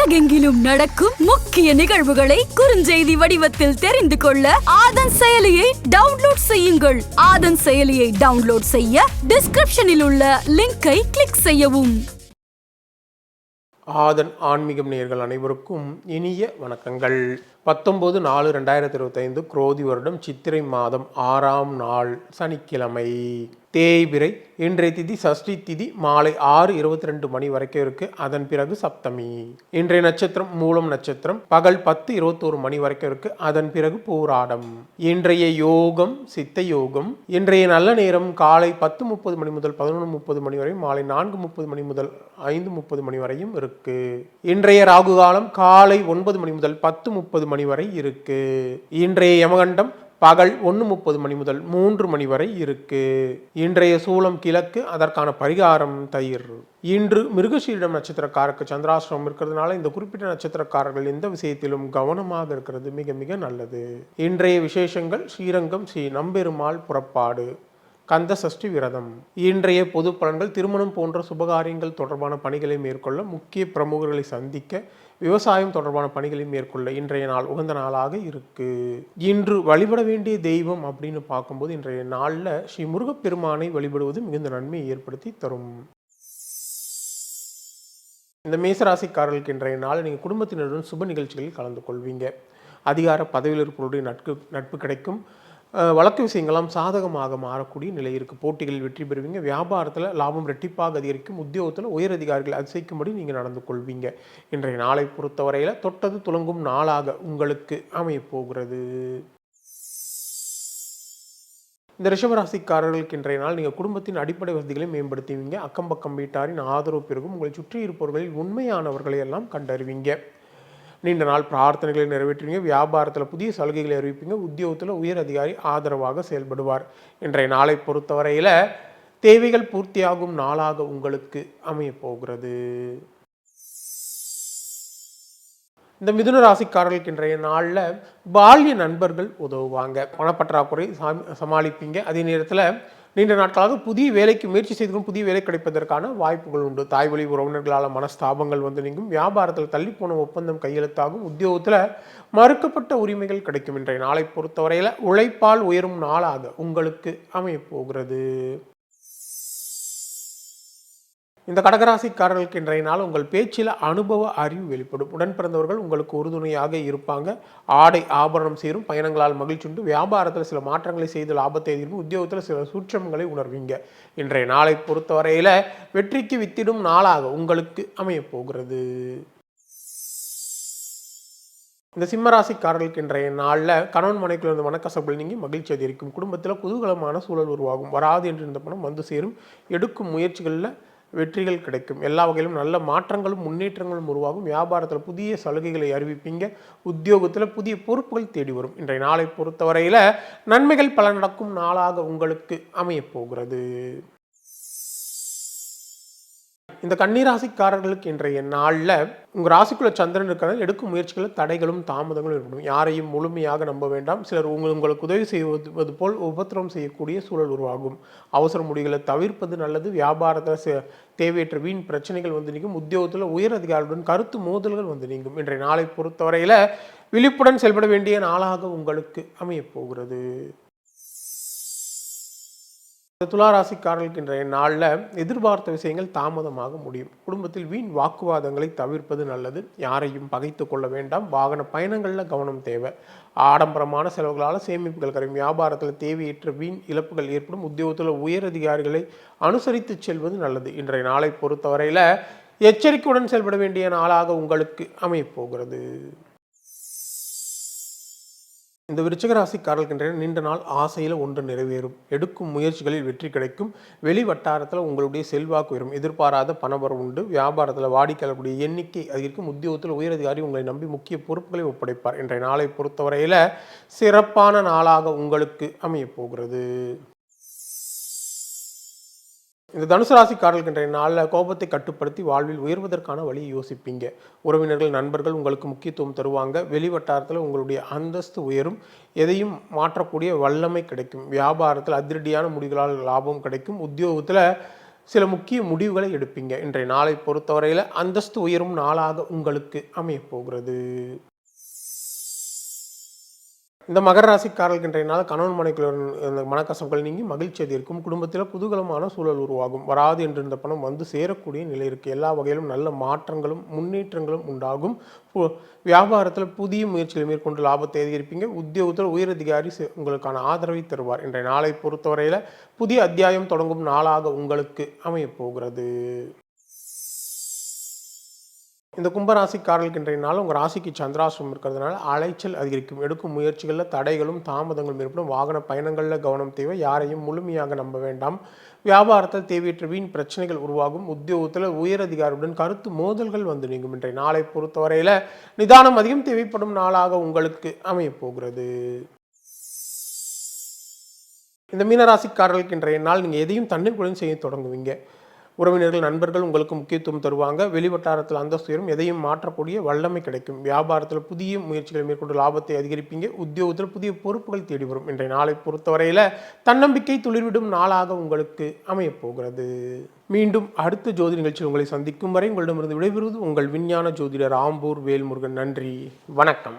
உலகெங்கிலும் நடக்கும் முக்கிய நிகழ்வுகளை குறுஞ்செய்தி வடிவத்தில் தெரிந்து கொள்ள ஆதன் செயலியை டவுன்லோட் செய்யுங்கள். ஆதன் செயலியை டவுன்லோட் செய்ய டிஸ்கிரிப்ஷனில் உள்ள லிங்கை கிளிக் செய்யவும். ஆதன் ஆன்மீகம் நேர்கள் அனைவருக்கும் இனிய வணக்கங்கள். பத்தொன்பது நாலு ரெண்டாயிரத்தி இருபத்தைந்து குரோதி வருடம் சித்திரை மாதம் ஆறாம் நாள் சனிக்கிழமை. தேய்பிரை இன்றைய திதி சஷ்டி திதி மாலை ஆறு இருபத்தி ரெண்டு மணி வரைக்கும் இருக்கு. அதன் பிறகு சப்தமி. இன்றைய நட்சத்திரம் மூலம் நட்சத்திரம் பகல் பத்து இருபத்தோரு மணி வரைக்கும் இருக்கு. அதன் பிறகு பூராடம். இன்றைய யோகம் சித்த யோகம் இன்றைய நல்ல நேரம் காலை பத்து முப்பது மணி முதல் பதினொன்று முப்பது மணி வரையும் மாலை நான்கு முப்பது மணி முதல் ஐந்து முப்பது மணி வரையும் இருக்கு. இன்றைய ராகு காலம் காலை ஒன்பது மணி முதல் பத்து முப்பது மணி வரை இருக்கு. இன்றைய யமகண்டம் பகல் ஒன்று முப்பது மணி முதல் மூன்று மணி வரை இருக்கு. இன்றைய சூலம் கிழக்கு அதற்கான பரிகாரம் தயிர். இன்று மிருகசீரிடம் நட்சத்திரக்காரருக்கு சந்திராசிரமம் இருக்கிறதுனால இந்த குறிப்பிட்ட நட்சத்திரக்காரர்கள் எந்த விஷயத்திலும் கவனமாக இருக்கிறது மிக மிக நல்லது. இன்றைய விசேஷங்கள் ஸ்ரீரங்கம் ஸ்ரீ நம்பெருமாள் புறப்பாடு. கந்த சஷ்டி விரதம். இன்றைய பொது பலன்கள் திருமணம் போன்ற சுபகாரியங்கள் தொடர்பான பணிகளை மேற்கொள்ள முக்கிய பிரமுகர்களை சந்திக்க விவசாயம் தொடர்பான பணிகளை மேற்கொள்ள இன்றைய நாள் உகந்த நாளாக இருக்கு. இன்று வழிபட வேண்டிய தெய்வம் அப்படின்னு பார்க்கும்போது இன்றைய நாளில் ஸ்ரீ முருகப்பெருமானை வழிபடுவது மிகுந்த நன்மையை ஏற்படுத்தி தரும். இந்த மேசராசிக்காரர்களுக்கு இன்றைய நாள் நீங்கள் குடும்பத்தினருடன் சுப நிகழ்ச்சிகளில் கலந்து கொள்வீங்க. அதிகார பதவியில் இருப்பவருடைய நட்பு நட்பு கிடைக்கும். வழக்கு விஷயங்கள்லாம் சாதகமாக மாறக்கூடிய நிலை இருக்குது போட்டிகளில் வெற்றி பெறுவீங்க. வியாபாரத்தில் லாபம் ரெட்டிப்பாக அதிகரிக்கும். உத்தியோகத்தில் உயர் அதிகாரிகள் அதிசயிக்கும்படி நீங்கள் நடந்து கொள்வீங்க. இன்றைய நாளை பொறுத்தவரையில் தொட்டது துலங்கும் நாளாக உங்களுக்கு அமையப்போகிறது இந்த ரிஷபராசிக்காரர்களுக்கு இன்றைய நாள் நீங்கள் குடும்பத்தின் அடிப்படை வசதிகளை மேம்படுத்துவீங்க. அக்கம் பக்கம் வீட்டாரின் ஆதரவு பெருகும். உங்களை சுற்றி இருப்பவர்களில் உண்மையானவர்களை எல்லாம் கண்டறிவீங்க. நீண்ட நாள் பிரார்த்தனைகளை நிறைவேற்றுவீங்க வியாபாரத்தில் புதிய சலுகைகளை அறிவிப்பீங்க உத்தியோகத்தில் உயர் அதிகாரி ஆதரவாக செயல்படுவார். இன்றைய நாளை பொறுத்தவரையில் தேவைகள் பூர்த்தியாகும் நாளாக உங்களுக்கு அமையப்போகிறது இந்த மிதுன ராசிக்காரர்களுக்கு இன்றைய நாளில் பால்ய நண்பர்கள் உதவுவாங்க. பணப்பற்றாக்குறை சாமி- சமாளிப்பீங்க. அதே நேரத்தில் நீண்ட நாட்களாக புதிய வேலைக்கு முயற்சி செய்தும் புதிய வேலை கிடைப்பதற்கான வாய்ப்புகள் உண்டு. தாய் வழி உறவினர்களால் மனஸ்தாபங்கள் வந்து நீங்கும். வியாபாரத்தில் தள்ளிப்போன ஒப்பந்தம் கையெழுத்தாகும். உத்தியோகத்தில் மறுக்கப்பட்ட உரிமைகள் கிடைக்கும். இன்றைய நாளை பொறுத்தவரையில் உழைப்பால் உயரும் நாளாக உங்களுக்கு அமையப்போகிறது இந்த கடகராசிக்காரர்களுக்கு இன்றைய நாள் உங்கள் பேச்சில் அனுபவ அறிவு வெளிப்படும். உடன் பிறந்தவர்கள் உங்களுக்கு உறுதுணையாக இருப்பாங்க. ஆடை ஆபரணம் சேரும். பயணங்களால் மகிழ்ச்சி உண்டு. வியாபாரத்தில் சில மாற்றங்களை செய்து லாபத்தை எதிர்ப்பு உத்தியோகத்தில் சில சூற்றங்களை உணர்வீங்க. இன்றைய நாளை பொறுத்தவரையில் வெற்றிக்கு வித்திடும் நாளாக உங்களுக்கு அமையப் போகிறது. இந்த சிம்மராசிக்காரர்களுக்கு இன்றைய நாளில் கணவன் மனைக்குள்ள இருந்த மனக்கசப்புகள் நீங்கி மகிழ்ச்சி அதிகரிக்கும். குடும்பத்தில் குதூகலமான சூழல் உருவாகும். வராது என்று இருந்த பணம் வந்து சேரும். எடுக்கும் முயற்சிகளில் வெற்றிகள் கிடைக்கும். எல்லா வகையிலும் நல்ல மாற்றங்களும் முன்னேற்றங்களும் உருவாகும். வியாபாரத்தில் புதிய சலுகைகளை அறிவிப்பீங்க. உத்தியோகத்தில் புதிய பொறுப்புகள் தேடி வரும். இன்றைய நாளை பொறுத்தவரையில் நன்மைகள் பல நடக்கும் நாளாக உங்களுக்கு அமையப் போகிறது. இந்த கன்னிராசிக்காரர்களுக்கு இன்றைய நாளில் உங்கள் ராசிக்குள்ள சந்திரன் இருக்கிறதால எடுக்கும் முயற்சிகளில் தடைகளும் தாமதங்களும் ஏற்படும் யாரையும் முழுமையாக நம்ப வேண்டாம். சிலர் உங்கள் உங்களுக்கு உதவி செய்வது போல் உபத்திரம் செய்யக்கூடிய சூழல் உருவாகும். அவசர முடிவுகளை தவிர்ப்பது நல்லது. வியாபாரத்தில் தேவையற்ற வீண் பிரச்சனைகள் வந்து நீங்கும். உத்தியோகத்தில் உயர் அதிகாரிகளுடன் கருத்து மோதல்கள் வந்து நீங்கும். இன்றைய நாளை பொறுத்தவரையில் விழிப்புடன் செயல்பட வேண்டிய நாளாக உங்களுக்கு அமையப் போகிறது. இந்த துளாராசிக்காரர்களுக்கு இன்றைய நாளில் எதிர்பார்த்த விஷயங்கள் தாமதமாக முடியும். குடும்பத்தில் வீண் வாக்குவாதங்களை தவிர்ப்பது நல்லது. யாரையும் பகைத்து கொள்ள வேண்டாம். வாகன பயணங்களில் கவனம் தேவை. ஆடம்பரமான செலவுகளால் சேமிப்புகள் கரையும். வியாபாரத்தில் தேவையற்ற வீண் இழப்புகள் ஏற்படும். உத்தியோகத்தில் உயர் அதிகாரிகளை அனுசரித்து செல்வது நல்லது. இன்றைய நாளை பொறுத்தவரையில் எச்சரிக்கையுடன் செயல்பட வேண்டிய நாளாக உங்களுக்கு அமையப்போகிறது இந்த விருச்சிக நீண்ட நாள் ஆசையில் ஒன்று நிறைவேறும். எடுக்கும் முயற்சிகளில் வெற்றி கிடைக்கும். வெளி வட்டாரத்தில் உங்களுடைய செல்வாக்கு உயரும். எதிர்பாராத பணவரம் உண்டு. வியாபாரத்தில் வாடிக்கையாளர்களுடைய எண்ணிக்கை அதிகரிக்கும். உத்தியோகத்தில் உயரதிகாரி உங்களை நம்பி முக்கிய பொறுப்புகளை ஒப்படைப்பார். இன்றைய நாளை பொறுத்தவரையில் சிறப்பான நாளாக உங்களுக்கு அமையப் போகிறது. இந்த தனுசு ராசிக்காரர்களுக்கு இன்றைய நாளில் கோபத்தை கட்டுப்படுத்தி வாழ்வில் உயர்வதற்கான வழியை யோசிப்பீங்க. உறவினர்கள் நண்பர்கள் உங்களுக்கு முக்கியத்துவம் தருவாங்க. வெளி வட்டாரத்தில் உங்களுடைய அந்தஸ்து உயரும். எதையும் மாற்றக்கூடிய வல்லமை கிடைக்கும். வியாபாரத்தில் அதிரடியான முடிவுகளால் லாபம் கிடைக்கும். உத்தியோகத்தில் சில முக்கிய முடிவுகளை எடுப்பீங்க. இன்றைய நாளை பொறுத்தவரையில் அந்தஸ்து உயரும் நாளாக உங்களுக்கு அமையப் போகிறது. இந்த மகர ராசிக்காரர்களுக்கு இன்றைய கணவன் மனைக்குள்ள இந்த மனக்கசப்புகள் நீங்கி மகிழ்ச்சி அதிகரிக்கும். குடும்பத்தில் குதூகலமான சூழல் உருவாகும். வராது என்றிருந்த பணம் வந்து சேரக்கூடிய நிலை இருக்குது எல்லா வகையிலும் நல்ல மாற்றங்களும் முன்னேற்றங்களும் உண்டாகும். வியாபாரத்தில் புதிய முயற்சிகளை மேற்கொண்டு லாபத்தை அதிகரிப்பீங்க. உத்தியோகத்தில் உயரதிகாரி உங்களுக்கான ஆதரவை தருவார். இன்றைய நாளை பொறுத்தவரையில் புதிய அத்தியாயம் தொடங்கும் நாளாக உங்களுக்கு அமையப் போகிறது. இந்த கும்பராசிக்காரர்களுக்கு இன்றைய நாள் உங்கள் ராசிக்கு சந்திராசிரம் இருக்கிறதுனால அலைச்சல் அதிகரிக்கும். எடுக்கும் முயற்சிகளில் தடைகளும் தாமதங்களும் ஏற்படும். வாகன பயணங்களில் கவனம் தேவை. யாரையும் முழுமையாக நம்ப வேண்டாம். வியாபாரத்தில் தேவையற்ற வீண் பிரச்சனைகள் உருவாகும். உத்தியோகத்தில் உயரதிகாரியுடன் கருத்து மோதல்கள் வந்து நீங்கும். இன்றைய நாளை பொறுத்தவரையில் நிதானம் அதிகம் தேவைப்படும் நாளாக உங்களுக்கு அமையப்போகிறது இந்த மீனராசிக்காரர்களுக்கு இன்றைய நாள் நீங்கள் எதையும் தன்னிற்குடன் செய்ய தொடங்குவீங்க. உறவினர்கள் நண்பர்கள் உங்களுக்கு முக்கியத்துவம் தருவாங்க. வெளிவட்டாரத்தில் அந்தஸ்து உயரும். எதையும் மாற்றக்கூடிய வல்லமை கிடைக்கும். வியாபாரத்தில் புதிய முயற்சிகளை மேற்கொண்டு லாபத்தை அதிகரிப்பீங்க. உத்தியோகத்தில் புதிய பொறுப்புகள் தேடி வரும். இன்றைய நாளை பொறுத்தவரையில் தன்னம்பிக்கை துளிர்விடும் நாளாக உங்களுக்கு அமையப்போகிறது மீண்டும் அடுத்த ஜோதி நிகழ்ச்சியில் உங்களை சந்திக்கும் வரை உங்களிடமிருந்து விடைபெறுவது உங்கள் விஞ்ஞான ஜோதிடர் ஆம்பூர் வேல்முருகன். நன்றி. வணக்கம்.